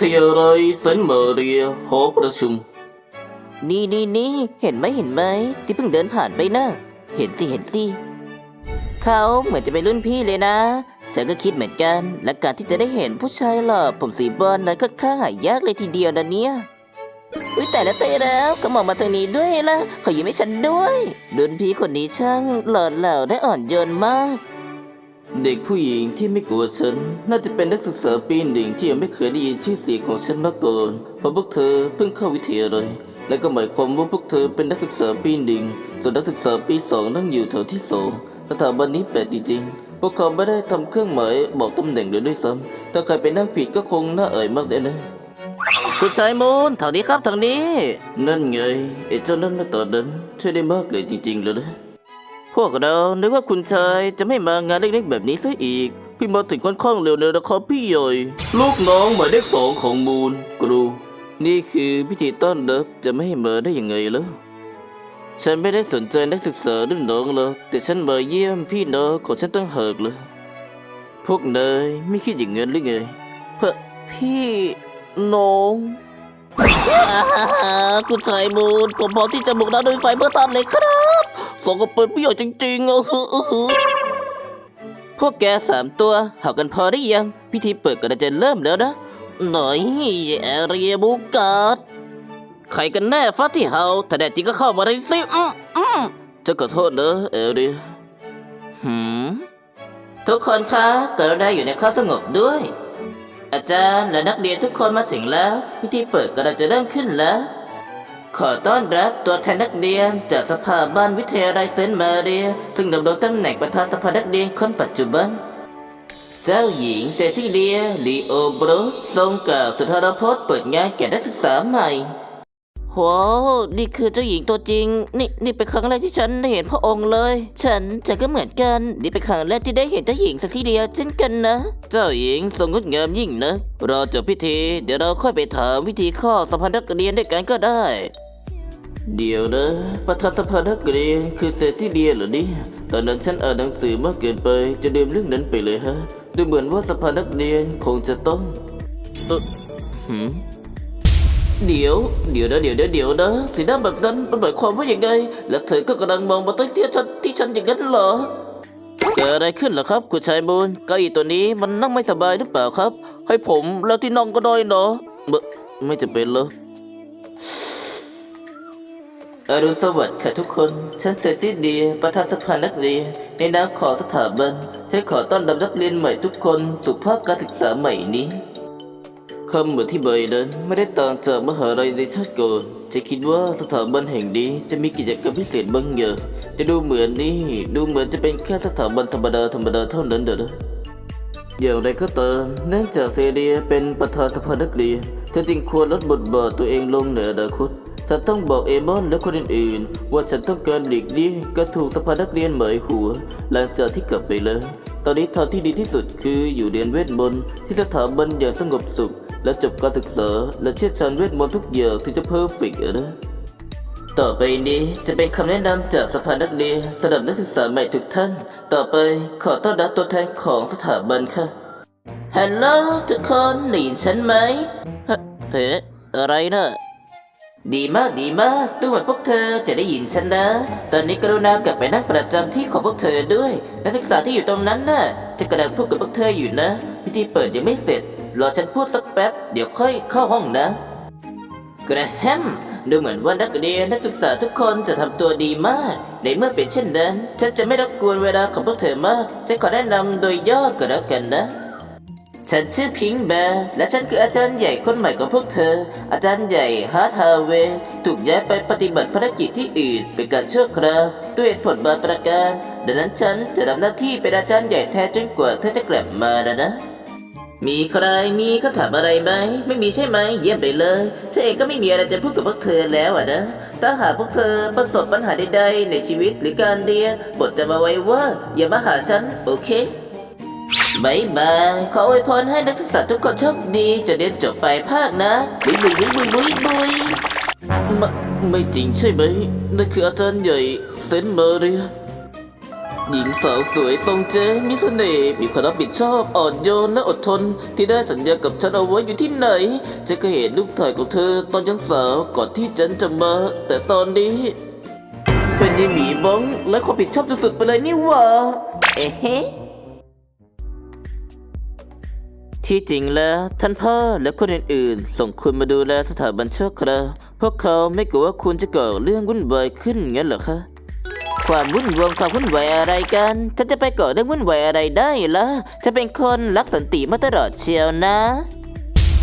ทยาลัยเซนต์มาเรียหอประชุม นี่นี่นี่เห็นไหมเห็นไหมที่เพิ่งเดินผ่านไปนะเห็นสิเห็นสิเขาเหมือนจะเป็นรุ่นพี่เลยนะ ฉันก็คิดเหมือนกัน และการที่จะได้เห็นผู้ชายหล่อผมสีบอลนั้นก็ค่อนข้างหายากเลยทีเดียวนะเนี่ยอุ้ยแต่ละเตะแล้วก็มองมาทางนี้ด้วยล่ะขอยิ้มให้ฉันด้วย รุ่นพี่คนนี้ช่างหล่อเหลาได้อ่อนโยนมาก เด็กผู้หญิงที่ไม่กลัวฉัน น่าจะเป็นนักศึกษาปีหนึ่งที่ยังไม่เคยได้ยินชื่อเสียงของฉันมาก่อนเพราะพวกเธอเพิ่งเข้าวิทยาลัยและก็หมายความว่าพวกเธอเป็นนักศึกษาปีหนึ่งส่วนนักศึกษาปีสองนั่งอยู่แถวที่สองสถาบันนี้แปลกจริงๆพวกเขาไม่ได้ทำเครื่องหมายบอกตำแหน่งเลยด้วยซ้ำถ้าใครไปนั่งผิดก็คงน่าเอ่ยมากเลยนะคุณชายมูนทางนี้ครับทางนี้ นั่นไงไอ้เจ้านั่นมาตอนนั้นช่วยได้มากเลยจริงๆเลยนะพ วกเรานึกว่าคุณชายจะไม่มางานเล็กๆแบบนี้ซะอีก พี่มาถึงค่อนข้างเร็วเลยนะครับพี่ใหญ่ลูกน้องหมายเลขสองของมูลกรู นี่คือพิธีต้อนรับจะไม่ให้มาได้ยังไงล่ะฉันไม่ได้สนใจนักศึกษารุ่นน้องหรอกแต่ฉันมาเยี่ยมพี่น้องของฉันตั้งหากเลยพวกนายไม่คิดอย่างนั้นหรือไงเพะพี่น้องคุณชายมูนผมพร้อมที่จะบุกน้ำด้วยไฟเบอร์ตันเลยครับ สองกระเปิดพี่ใหญ่จริงๆอะฮึอือพวกแกสามตัวหากันพอได้ยัง พิธีเปิดก็น่าจะเริ่มแล้วนะ หน่อยแอเรียบุกาดใครกันแน่ฟ้าที่เฮาถ้าแน่จริงก็เข้ามาเลยสิอืมอืมจะขอโทษนะเอเรียหืมทุกคนคะกรุณาอยู่ในความสงบด้วย อาจารย์และนักเรียนทุกคนมาถึงแล้ว พิธีเปิดกำลังจะเริ่มขึ้นแล้ว ขอต้อนรับตัวแทนนักเรียน จากสภาบ้านวิทยาลัยเซนต์มาเรีย ซึ่งดำรงตำแหน่งประธานสภานักเรียนคนปัจจุบัน เจ้าหญิงเซซิเลียลีโอบรสทรงกล่าวสุนทรพจน์เปิดงานแก่นักศึกษาใหม่โหนี่คือเจ้าหญิงตัวจริง นี่นี่เป็นครั้งแรกที่ฉันได้เห็นพระองค์เลย ฉันฉันก็เหมือนกัน นี่เป็นครั้งแรกที่ได้เห็นเจ้าหญิงเซซิเลียเช่นกันนะ เจ้าหญิงทรงงดงามยิ่งนะรอจบพิธี เดี๋ยวเราค่อยไปถามวิธีข้อสัมพันธ์นักเรียนด้วยกันก็ได้ เดี๋ยวนะประธานสภานักเรียนคือเซซิเลียเหรอเนี่ยตอนนั้นฉันอ่านหนังสือมากเกินไปจะลืมเรื่องนั้นไปเลยฮะดูเหมือนว่าสภานักเรียนคงจะต้องเออหืมเดี๋ยว เดี๋ยวนะเดี๋ยวนะเดี๋ยวนะสีหน้าแบบนั้นมันหมายความว่าอย่างไง และเธอก็กำลังมองมาตั้งที่ฉันที่ฉันอย่างนั้นเหรอเกิดอะไรขึ้นเหรอครับ คุณชายมูลเก้าอี้ตัวนี้มันนั่งไม่สบายหรือเปล่าครับ ให้ผมแล้วที่นั่งก็ได้เนาะไม่ไม่จะเป็นเหร อรุณสวัสดิ์ค่ะทุกคน ฉันเซซิเดีย ประธานสภานักเรียน ในนามของสถาบัน ฉันขอต้อนรับนักเรียนใหม่ทุกคนสู่ภาคการศึกษาใหม่นี้คำอธิบายนั้นไม่ได้ต่างจากมหาลัยในชาติก่อนจะคิดว่าสถาบันแห่งนี้จะมีกิจกรรมพิเศษบางอย่างจะดูเหมือนนี่ดูเหมือนจะเป็นแค่สถาบันธรรมดาธรรมดาเท่านั้นเด้ออย่างไรก็ตามเนื่องจากเซเรียเป็นประธานสภานักเรียนเธอจึงควรลดบทบาทตัวเองลงในอนาคต ฉันต้องบอกเอมอนและคนอื่นๆ ว่าฉันต้องการหลีกเลี่ยงการถูกสภานักเรียนหมยหัว หลังจากที่กลับไปแล้วตอนนี้ทางที่ดีที่สุดคืออยู่เรียนเวทมนต์ที่สถาบันอย่างสงบสุข และจบการศึกษา และเชี่ยวชาญเวทมนต์ทุกอย่างที่จะเพอร์เฟกต์นะต่อไปนี้จะเป็นคำแนะนำจากสภานักเรียนสำหรับนักศึกษาใหม่ทุกท่าน ต่อไปขอต้อนรับตัวแทนของสถาบันค่ะฮัลโหลทุกคนได้ยินฉันไหมเฮ้เฮ้อะไรนะ ดีมากดีมากดูเหมือนพวกเธอจะได้ยินฉันนะ ตอนนี้กรุณากลับไปนั่งประจำที่ของพวกเธอด้วย นักศึกษาที่อยู่ตรงนั้นน่ะ จะกำลังพูดกับพวกเธออยู่นะ พิธีเปิดยังไม่เสร็จ รอฉันพูดสักแป๊บ เดี๋ยวค่อยเข้าห้องนะกระแฮมดูเหมือนว่านักเรียนนักศึกษาทุกคนจะทำตัวดีมาก ในเมื่อเป็นเช่นนั้น ฉันจะไม่รบกวนเวลาของพวกเธอมากฉันขอแนะนำโดยย่อก็แล้วกันนะ ฉันชื่อพิงค์แบร์และฉันคืออาจารย์ใหญ่คนใหม่ของพวกเธอ อาจารย์ใหญ่ฮาร์ดฮาเวย์ถูกย้ายไปปฏิบัติภารกิจที่อื่นเป็นการชั่วคราวด้วยผลบางประการ ดังนั้นฉันจะทำหน้าที่เป็นอาจารย์ใหญ่แทนจนกว่าเธอจะกลับมานะนะ มีใครมีคำถามอะไรไหมไม่มีใช่ไหมเยี่ยมไปเลยฉันเองก็ไม่มีอะไรจะพูดกับพวกเธอแล้วอะนะถ้าหากพวกเธอประสบปัญหาใดๆในชีวิตหรือการเรียนบทจะมาไว้ว่าอย่ามาหาฉันโอเค บายบาย ขออวยพรให้นักศึกษาทุกคนโชคดีจนเรียนจบปลายภาคนะบุยบุยบุยบุยบุยบุยไม่ไม่จริงใช่ไหมนั่นคืออาจารย์ใหญ่เซนต์มเรียหญิงสาวสวยทรงเจมีเสน่ห์มีความรับผิดชอบอ่อนโยนและอดทน ที่ได้สัญญากับฉันเอาไว้อยู่ที่ไหนฉันก็เห็นรูปถ่ายของเธอตอนยังสาวก่อนที่ฉันจะมา แต่ตอนนี้ เป็นยีหมีบ้องและความผิดชอบสุดๆไปเลยนี่หว่าเอ๊ะ ที่จริงแล้ว ท่านพ่อและคนอื่นๆ ส่งคุณมาดูแลสถาบันชั่วคราวพวกเขาไม่กลัวว่าคุณจะก่อเรื่องวุ่นวายขึ้นงั้นเหรอคะ ความวุ่นวายความวุ่นวายอะไรกันฉันจะไปก่อเรื่องวุ่นวายอะไรได้ล่ะจะเป็นคนรักสันติมาตลอดเชียวนะ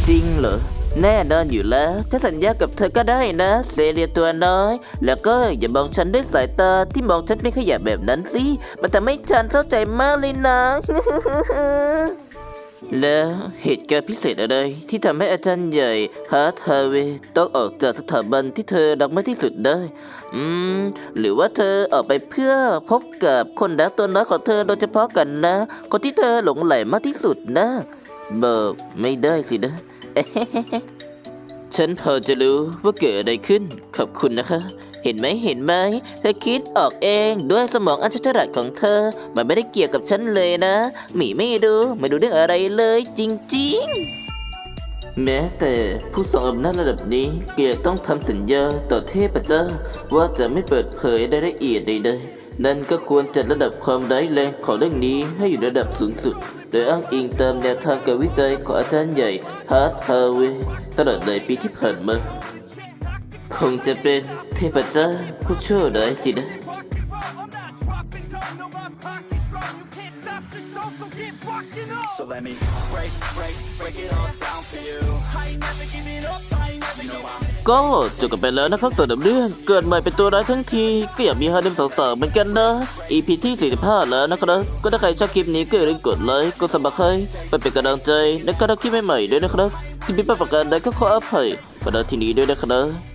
จริงเหรอแน่นอนอยู่แล้วถ้าสัญญากับเธอก็ได้นะเซเรียตัวน้อย แล้วก็อย่ามองฉันด้วยสายตาที่มองฉันเป็นขยะแบบนั้นสิมันทำให้ฉันเศร้าใจมากเลยนะ แล้วเหตุการณ์พิเศษอะไรที่ทำให้อาจารย์ใหญ่ฮาร์ทฮาเวต้องออกจากสถาบันที่เธอรักมากที่สุดได้ อืม หรือว่าเธอออกไปเพื่อพบกับคนรักตัวน้อยของเธอโดยเฉพาะกันนะ คนที่เธอหลงไหลมากที่สุดนะบอกไม่ได้สินะ ฉันพอจะรู้ว่าเกิดอะไรขึ้น ขอบคุณนะคะ เห็นไหมเห็นไหมเธอคิดออกเองด้วยสมองอันฉลาดของเธอ มันไม่ได้เกี่ยวกับฉันเลยนะหมีไม่รู้ไม่รู้เรื่องอะไรเลยจริง ๆแม้แต่ผู้ทรงอำนาจระดับนี้เกียรต้องทำสัญญาต่อเทพเจ้า ว่าจะไม่เปิดเผยรายละเอียดใดๆ นั่นก็ควรจัดระดับความร้ายแรงของเรื่องนี้ให้อยู่ระดับสูงสุด โดยอ้างอิงตามแนวทางการวิจัยของอาจารย์ใหญ่ฮาร์ทฮาเวย์ตลอดหลายปีที่ผ่านมา คงจะเป็นเทพเจ้าผู้ชั่วร้ายสินะ Dropping down on my pockets, bro. You can't stop the show, so get rocking up. So let me break, break, break it all down for you. I ain't never giving up, I ain't never giving up. ก็จบกันไปแล้วนะครับส่วนเรื่องเกิดใหม่เป็นตัวร้ายทั้งที ก็อยากมีฮาเดมสาวๆเหมือนกันนะ EP ที่ 45 แล้วนะครับ ก็ถ้าใครชอบคลิปนี้ก็อย่าลืมกดไลค์กดซับสไครต์ไปเป็นกำลังใจในการทำคลิปใหม่ๆด้วยนะครับที่มีประการใดก็ขออภัยมาณที่นี้ด้วยนะครับ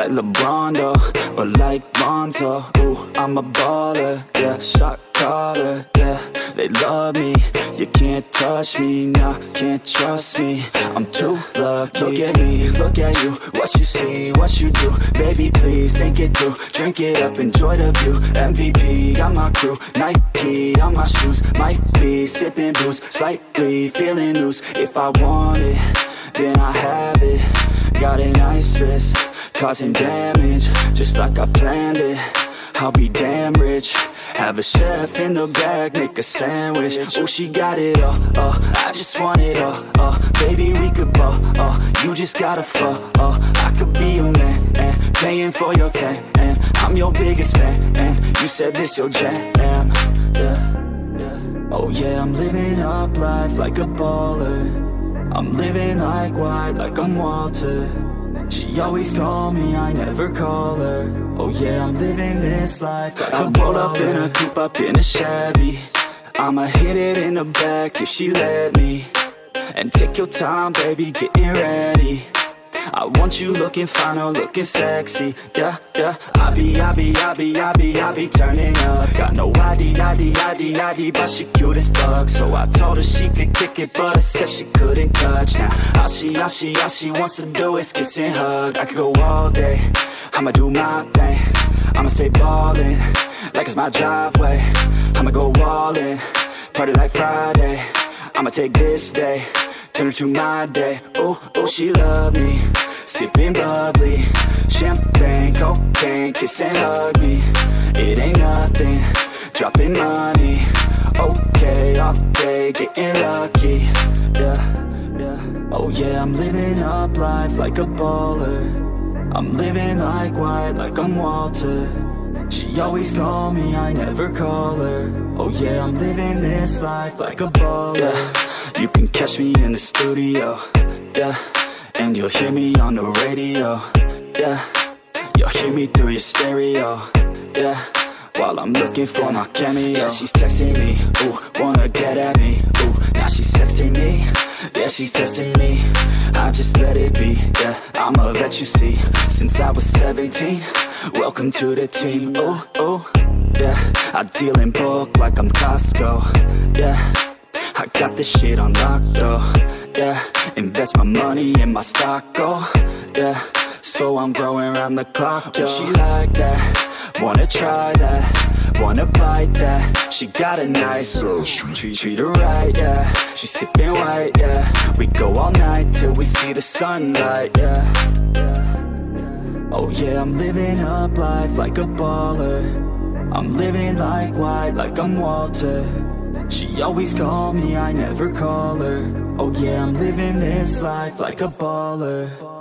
like LeBron though, or like Lonzo. Ooh, I'm a baller, yeah, shot caller, yeah. They love me, you can't touch me, nah, can't trust me. I'm too lucky. Look at me, look at you, what you see, what you do. Baby, please think it through. Drink it up, enjoy the view. MVP, got my crew, Nike on my shoes. Might be sipping booze, slightly feeling loose. If I want it, then I have it. Got an ice wrist, causing damage, just like I planned it. I'll be damn rich. Have a chef in the back, make a sandwich. Oh, she got it all, uh, I just want it all, uh, baby, we could ball, uh, you just gotta fall, uh, I could be your man, and paying for your tan, and I'm your biggest fan, and you said this your jam, yeah. Oh yeah, I'm living up life like a baller. I'm living like white, like I'm Walter. She always told me I never call her. Oh yeah, I'm living this life. I roll up in a coupe, up in a Chevy. I'ma hit it in the back if she let me. And take your time, baby, getting ready. I want you looking fine or looking sexy. Yeah, yeah. I be, I be, I be, I be, I be turning up. Got no ID, ID, ID, ID, but she cute as fuck. So I told her she could kick it, but I said she couldn't touch. Now all she, all she, all she wants to do is kiss and hug. I could go all day. I'ma do my thing. I'ma stay ballin' like it's my driveway. I'ma go all in, party like Friday. I'ma take this day, turn it to my day. Oh, oh, she love me, sipping bubbly, champagne, cocaine, kiss and hug me. It ain't nothing, dropping money. Okay, off day, getting lucky. Yeah, yeah. Oh yeah, I'm living up life like a baller. I'm living like white, like I'm Walter. She always told me I never call her. Oh yeah, I'm living this life like a baller. Yeah, you can catch me in the studio. Yeah, and you'll hear me on the radio. Yeah, you'll hear me through your stereo. Yeah. While I'm looking for my cameo Yeah, she's texting me, ooh, wanna get at me Ooh, now she's texting me Yeah, she's testing me I just let it be. Yeah, I'm a vet, you see. Since I was 17, welcome to the team. Oh, oh, yeah. I deal in bulk like I'm Costco. Yeah. I got this shit on lock though, yeah Invest my money in my stock, oh, yeah. So I'm growing around the clock, yo She like that, wanna try that Wanna bite that, she got a nice treat, treat her right, yeah. She sipping white, yeah. We go all night till we see the sunlight, yeah, yeah. Oh yeah, I'm living up life like a baller. I'm living like white, like I'm Walter. She always call me, I never call her. Oh yeah, I'm living this life like a baller.